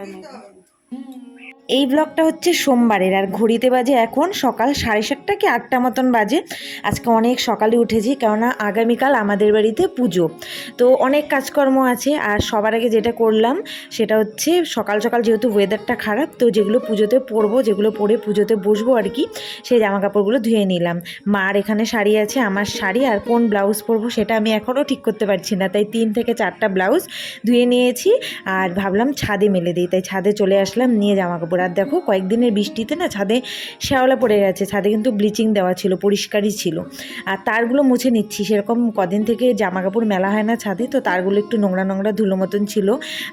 还没。那个 এই ব্লগটা হচ্ছে সোমবারের, আর ঘড়িতে বাজে এখন সকাল সাড়ে সাতটা কি আটটা মতন বাজে। আজকে অনেক সকালে উঠেছি, কেননা আগামীকাল আমাদের বাড়িতে পুজো। তো অনেক কাজকর্ম আছে, আর সবার আগে যেটা করলাম সেটা হচ্ছে সকাল সকাল যেহেতু ওয়েদারটা খারাপ, তো যেগুলো পুজোতে পরবো, যেগুলো পরে পুজোতে বসবো আর কি, সেই জামা কাপড়গুলো ধুয়ে নিলাম। মার এখানে শাড়ি আছে, আমার শাড়ি, আর কোন ব্লাউজ পরবো সেটা আমি এখনও ঠিক করতে পারছি না, তাই তিন থেকে চারটা ব্লাউজ ধুয়ে নিয়েছি, আর ভাবলাম ছাদে মেলে দিই, তাই ছাদে চলে আসলাম, নিয়ে জামা কাপড় আর দেখো কয়েকদিনের বৃষ্টিতে না ছাদে শ্যাওলা পড়ে গেছে, ছাদে কিন্তু ব্লিচিং দেওয়া ছিল, পরিষ্কারই ছিল। আর তারগুলো মুছে নিচ্ছি, সেরকম কদিন থেকে জামা কাপড় মেলা হয় না ছাদে, তো তারগুলো একটু নোংরা নোংরা ধুলো মতন ছিল।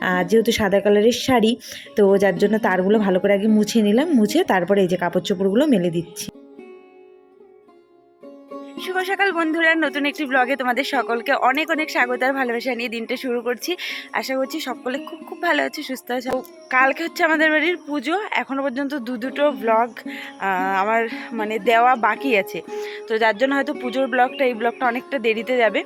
আর যেহেতু সাদা কালারের শাড়ি, তো যার জন্য তারগুলো ভালো করে আগে মুছে নিলাম, মুছে তারপরে এই যে কাপড় চোপড়গুলো মেলে দিচ্ছি। শুভ সকাল বন্ধুরা। নতুন একটি ব্লগে তোমাদের সকলকে অনেক অনেক স্বাগত আর ভালোবাসা নিয়ে দিনটা শুরু করছি। আশা করছি সকলে খুব খুব ভালো আছে, সুস্থ আছে। কালকে হচ্ছে আমাদের বাড়ির পুজো। এখনও পর্যন্ত দু দুটো ব্লগ আমার মানে দেওয়া বাকি আছে। তো যার জন্য হয়তো পুজোর ব্লগটা এই ব্লগটা অনেকটা দেরিতে যাবে।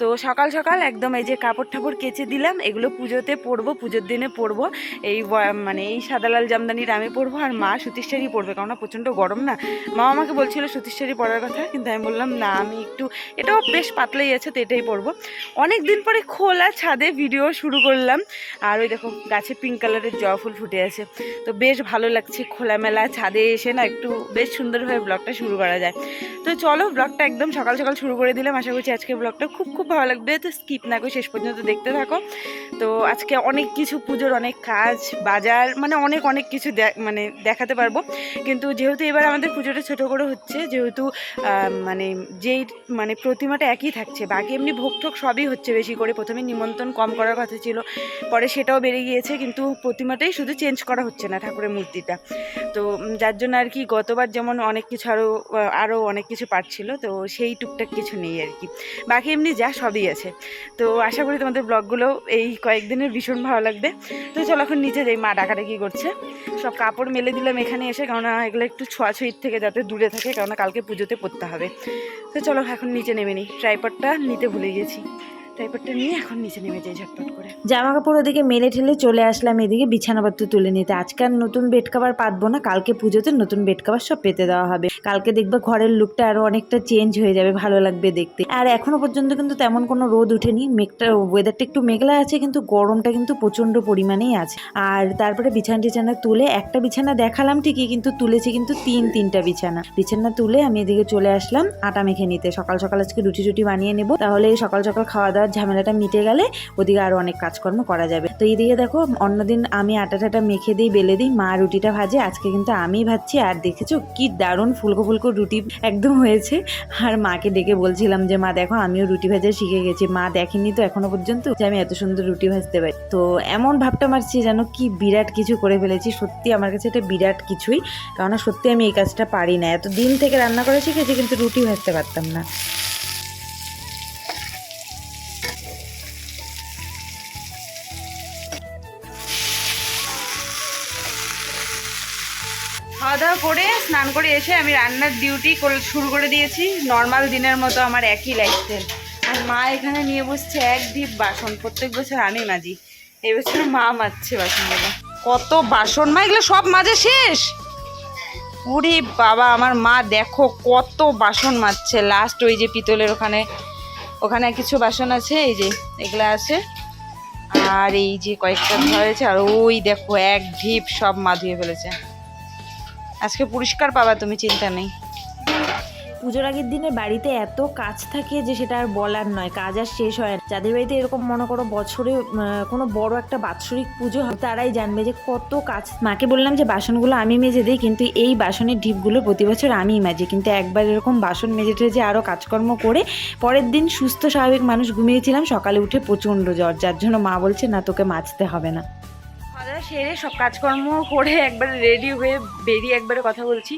তো সকাল সকাল একদম এই যে কাপড় ঠাপড় কেচে দিলাম, এগুলো পুজোতে পরবো, পুজোর দিনে পরবো। এই মানে এই সাদালাল জামদানির আমি পরবো আর মা সুতির শাড়ি পরবে। কারণ প্রচণ্ড গরম না। মা আমাকে বলছিল সুতির শাড়ি পরার কথা, কিন্তু আমি বললাম না আমি একটু, এটাও বেশ পাতলাই আছে তো এটাই পরবো। অনেক দিন পরে খোলা ছাদে ভিডিও শুরু করলাম। আর ওই দেখো, গাছে পিঙ্ক কালারের জবা ফুল ফুটে আছে। তো বেশ ভালো লাগছে খোলামেলা ছাদে এসে না, একটু বেশ সুন্দরভাবে ব্লগটা শুরু করা যায়। তো চলো ব্লগটা একদম সকাল সকাল শুরু করে দিলাম। আশা করছি আজকে ব্লগটা খুব খুব ভালো লাগবে। তো স্কিপ না করে শেষ পর্যন্ত দেখতে থাকো। তো আজকে অনেক কিছু পুজোর অনেক কাজ, বাজার মানে অনেক অনেক কিছু মানে দেখাতে পারব। কিন্তু যেহেতু এবার আমাদের পুজোটা ছোটো করে হচ্ছে, যেহেতু মানে যেই মানে প্রতিমাটা একই থাকছে, বাকি এমনি ভোগ টোগ সবই হচ্ছে বেশি করে। প্রথমে নিমন্ত্রণ কম করার কথা ছিল, পরে সেটাও বেড়ে গিয়েছে, কিন্তু প্রতিমাটাই শুধু চেঞ্জ করা হচ্ছে না ঠাকুরের মূর্তিটা। তো যার জন্য আর কি গতবার যেমন অনেক কিছু আরও আরও অনেক কিছু পাচ্ছিল তো সেই টুকটাক কিছু নেই আর কি। বাকি এমনি যা সবই আছে। তো আশা করি তোমাদের ব্লগগুলো এই কয়েকদিনের ভীষণ ভালো লাগবে। তো চলো এখন নিচে যাই, মা ডাকাডাকি করছে। সব কাপড় মেলে দিলাম এখানে এসে, কেননা এগুলো একটু ছোঁয়াছুঁয়ির থেকে যাতে দূরে থাকে, কেননা কালকে পুজোতে পড়তে হবে। তো চলো এখন নিচে নেমে নিই ট্রাইপডটা নিতে ভুলে গেছি। ট্রাইপডটা নিয়ে এখন নিচে নেমে যাই ঝটপট করে। জামা কাপড় ওদিকে মেলে ঠেলে চলে আসলাম এদিকে বিছানাপত্র তুলে নিতে। আজকে আর নতুন বেড কাভার পাতবো না, কালকে পুজোতে নতুন বেড কাভার সব পেতে দেওয়া হবে। কালকে দেখবে ঘরের লুকটা আরও অনেকটা চেঞ্জ হয়ে যাবে, ভালো লাগবে দেখতে। আর এখনও পর্যন্ত কিন্তু তেমন কোনো রোদ উঠেনি, মেঘটা ওয়েদারটা একটু মেঘলা আছে, কিন্তু গরমটা কিন্তু প্রচণ্ড পরিমাণেই আছে। আর তারপরে বিছানা টিছানা তুলে একটা বিছানা দেখালাম ঠিকই, কিন্তু তুলেছি কিন্তু তিন, তিনটা বিছানা। বিছানা তুলে আমি এদিকে চলে আসলাম আটা মেখে নিতে। সকাল সকাল আজকে রুটি টুটি বানিয়ে নেব, তাহলে সকাল সকাল খাওয়া দাওয়ার ঝামেলাটা মিটে গেলে ওদিকে আরও অনেক কাজকর্ম করা যাবে। তো এইদিকে দেখো, অন্যদিন আমি আটা টাটা মেখে দিই, বেলে দিই, মা রুটিটা ভাজে, আজকে কিন্তু আমি ভাজছি, আর দেখেছ কি দারুণ ফুলকো ফুলকো রুটি একদম হয়েছে। আর মাকে ডেকে বলছিলাম যে, মা, দেখো, আমিও রুটি ভাজা শিখে গেছি। মা দেখেনি তো এখনও পর্যন্ত যে, আমি এত সুন্দর রুটি ভাজতে পারি। তো এমন ভাবটা মারছি যেন কি বিরাট কিছু করে ফেলেছি। সত্যি আমার কাছে এটা বিরাট কিছুই কারণ সত্যি আমি এই কাজটা পারি না। এত দিন থেকে রান্না করে শিখেছি, কিন্তু রুটি ভাজতে পারতাম না। খাওয়া দাওয়া করে স্নান করে এসে আমি রান্নার ডিউটি শুরু করে দিয়েছি। নর্মাল দিনের মতো আমার একই লাইফস্টাইল আর মা এখানে নিয়ে বসছে এক ঢিপ বাসন। প্রত্যেক বছর আমি মাজি। এই বছর মা মাজছে বাসনগুলো। কত বাসন মা, এগুলো সব মাজে শেষ? উরে বাবা, আমার মা দেখো কত বাসন মাজছে। লাস্ট ওই যে পিতলের ওখানে ওখানে কিছু বাসন আছে, এই যে এগুলো আছে। আর এই যে কয়েকটা ধরা হয়েছে, আর ওই দেখো এক ঢিপ সব মা ধুয়ে ফেলেছে। আজকে পরিষ্কার পাবা তুমি, চিন্তা নেই। পুজোর আগের দিনে বাড়িতে এত কাজ থাকে যে সেটা আর বলার নয়, কাজ আর শেষ হয় যাদের বাড়িতে এরকম মনে করো বছরে কোনো বড় একটা বাৎসরিক পুজো হয়, তারাই জানবে যে কত কাজ। মাকে বললাম যে বাসনগুলো আমি মেজে দিই, কিন্তু এই বাসনের ঢিপগুলো প্রতি বছর আমিই মাজি। কিন্তু একবার এরকম বাসন মেজে টেজে আরও কাজকর্ম করে পরের দিন সুস্থ, স্বাভাবিক মানুষ ঘুমিয়েছিলাম, সকালে উঠে প্রচণ্ড জ্বর, যার জন্য মা বলছে, না, তোকে মাজতে হবে না। সেরে সব কাজকর্ম করে একবারে রেডি হয়ে বেরিয়ে একবারে কথা বলছি।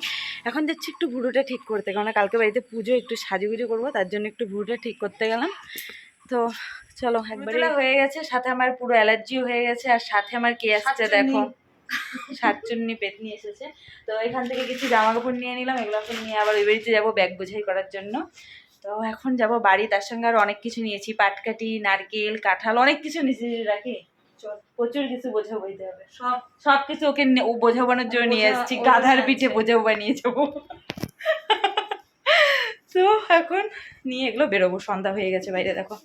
এখন যাচ্ছি একটু ভুরুটা ঠিক করতে কারণ কালকে বাড়িতে পুজো একটু সাজুগুজু করব তার জন্য একটু ভুরুটা ঠিক করতে গেলাম। তো চলো একবারে হয়ে গেছে সাথে আমার পুরো অ্যালার্জিও হয়ে গেছে আর সাথে আমার কে আসছে দেখো। সাতচুন্নি পেতনি এসেছে। তো এখান থেকে কিছু জামা কাপড় নিয়ে নিলাম এগুলোকে নিয়ে আবার ওই বাড়িতে যাব ব্যাগ বোঝাই করার জন্য। তো এখন যাব বাড়ি তার সঙ্গে আরও অনেক কিছু নিয়েছি পাটকাঠি নারকেল কাঁঠাল অনেক কিছু নিয়েছি রাখি। প্রচুর কিছু বোঝাবো বইতে হবে। সব সব কিছু ওকে ও বোঝাবানোর জন্য নিয়ে বোঝা- এসেছি। গাধার পিঠে বোঝাবো বানিয়ে যাব। তো এখন নিয়ে এগুলো বেরোবো। সন্ধ্যা হয়ে গেছে বাইরে দেখো।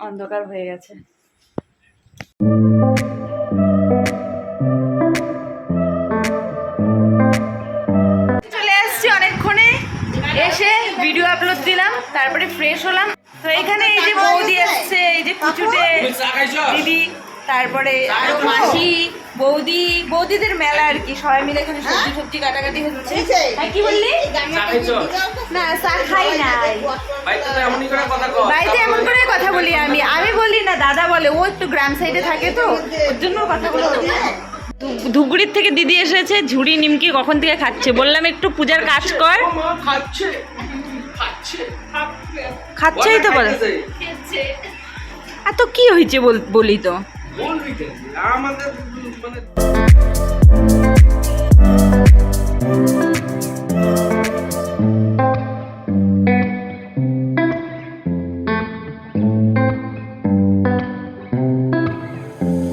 অন্ধকার হয়ে গেছে। চলে আসছি অনেকক্ষণে। এসে ভিডিও আপলোড দিলাম তারপরে ফ্রেশ হলাম। তো এখানে এই যে বৌদি আসছে এই যে পুচুটে দিদি তারপরে আরও মাসি বৌদি বৌদিদের মেলা আর কি সবাই মিলে এখানে সবজি সবজি কাটাকাটি হচ্ছে। হ্যাঁ, কি বললি? না চা খাই নাই। বাড়িতে এমন করে কথা বলি আমি। আমি বলি না দাদা বলে ও একটু গ্রাম সাইডে থাকে তো ওর জন্য কথাগুলো ধু- ধুপগুড়ির থেকে দিদি এসেছে ঝুড়ি নিমকি কখন থেকে খাচ্ছে? বললাম একটু পূজার কাজ কর। খাচ্ছেই তো বলে আর তো কি হয়েছে বল- বলি তো? আমাদের মানে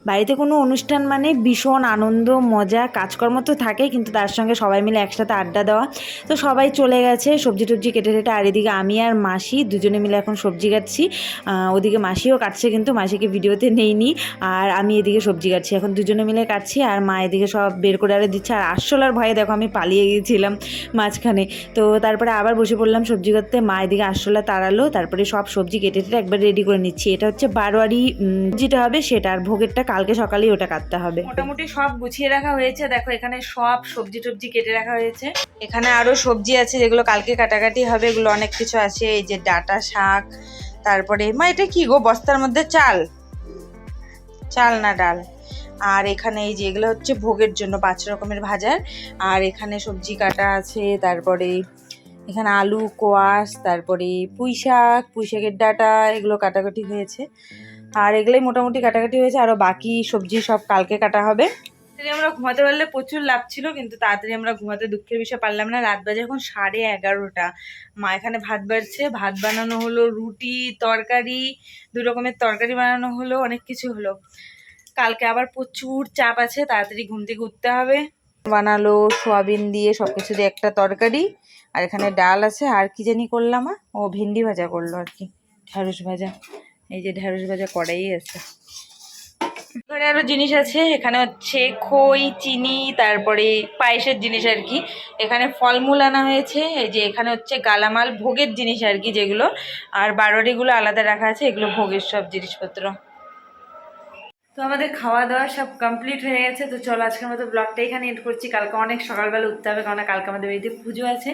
বাড়িতে কোনো অনুষ্ঠান মানে ভীষণ আনন্দ, মজা, কাজকর্ম তো থাকেই কিন্তু তার সঙ্গে সবাই মিলে একসাথে আড্ডা দেওয়া। তো সবাই চলে গেছে, সবজি টবজি কেটে কেটে আর এদিকে আমি আর মাসি দুজনে মিলে এখন সবজি কাটছি। ওদিকে মাসিও কাটছে কিন্তু, মাসিকে ভিডিওতে নেইনি, আর আমি এদিকে সবজি কাটছি। এখন দুজনে মিলে কাটছি, আর মা এদিকে সব বের করে আরে দিচ্ছে। আর আরশোলার ভয়ে দেখো আমি পালিয়ে গিয়েছিলাম মাঝখানে। তো তারপরে আবার বসে পড়লাম সবজি করতে মা এদিকে আরশোলা তাড়ালো, তারপরে সব সবজি কেটে কেটে একবার রেডি করে নিচ্ছি। এটা হচ্ছে বারোয়ারি যেটা হবে সেটা, আর ভোগেরটা কালকে সকালেই ওটা কাটতে হবে। মোটামুটি সব গুছিয়ে রাখা হয়েছে। দেখো, এখানে সব সবজি টবজি কেটে রাখা হয়েছে। এখানে আরও সবজি আছে যেগুলো কালকে কাটাকাটি হবে। এগুলো অনেক কিছু আছে। এই যে ডাটা শাক, তারপরে মা, এটা কি গো? বস্তার মধ্যে চাল? চাল না ডাল? আর এখানে এই যে এগুলো হচ্ছে ভোগের জন্য পাঁচ রকমের ভাজার। আর এখানে সবজি কাটা আছে। তারপরে এখানে আলু, কোয়াশ, তারপরে পুঁই শাক পুঁই শাকের ডাটা, এগুলো কাটাকাটি হয়েছে। আর এগুলোই মোটামুটি কাটাকাটি হয়েছে আরও বাকি সবজি সব কালকে কাটা হবে। আমরা ঘুমাতে পারলে প্রচুর লাভ ছিল কিন্তু তাড়াতাড়ি আমরা ঘুমাতে দুঃখের বিষয় পারলাম না। রাত বাজে এখন সাড়ে এগারোটা। মা এখানে ভাত বাড়ছে ভাত বানানো হলো রুটি তরকারি দু রকমের তরকারি বানানো হলো অনেক কিছু হলো। কালকে আবার প্রচুর চাপ আছে তাড়াতাড়ি ঘুম থেকে উঠতে হবে। বানালো সোয়াবিন দিয়ে সব কিছু দিয়ে একটা তরকারি আর এখানে ডাল আছে আর কি জানি করলাম ও ভেন্ডি ভাজা করল আর কি ঢ্যাঁড়স ভাজা। এই যে ঢ্যাঁড়স ভাজা কড়াই আছে। এখানে আরও জিনিস আছে, এখানে হচ্ছে খই, চিনি, তারপরে পায়েসের জিনিস আর কি। এখানে ফলমূল আনা হয়েছে, এই যে এখানে হচ্ছে গালামাল ভোগের জিনিস আর কি যেগুলো। আর বারোয়ারিগুলো আলাদা রাখা আছে, এগুলো ভোগের সব জিনিসপত্র। আমাদের খাওয়া দাওয়া সব কমপ্লিট হয়ে গেছে। তো চলো আজকের মতো ব্লগটা এখানে এন্ড করছি। কালকে অনেক সকালবেলা উঠতে হবে কারণ কালকে আমাদের বাড়িতে পুজো আছে।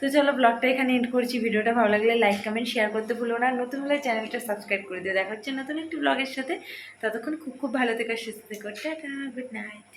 তো চলো ব্লগটা এখানে এন্ড করছি। ভিডিওটা ভালো লাগলে লাইক কমেন্ট শেয়ার করতে ভুলো না। নতুন হলে চ্যানেলটা সাবস্ক্রাইব করে দিও। দেখা হচ্ছে নতুন একটি ব্লগের সাথে। ততক্ষণ খুব খুব ভালো থেকে, সুস্থ থেকে। Good night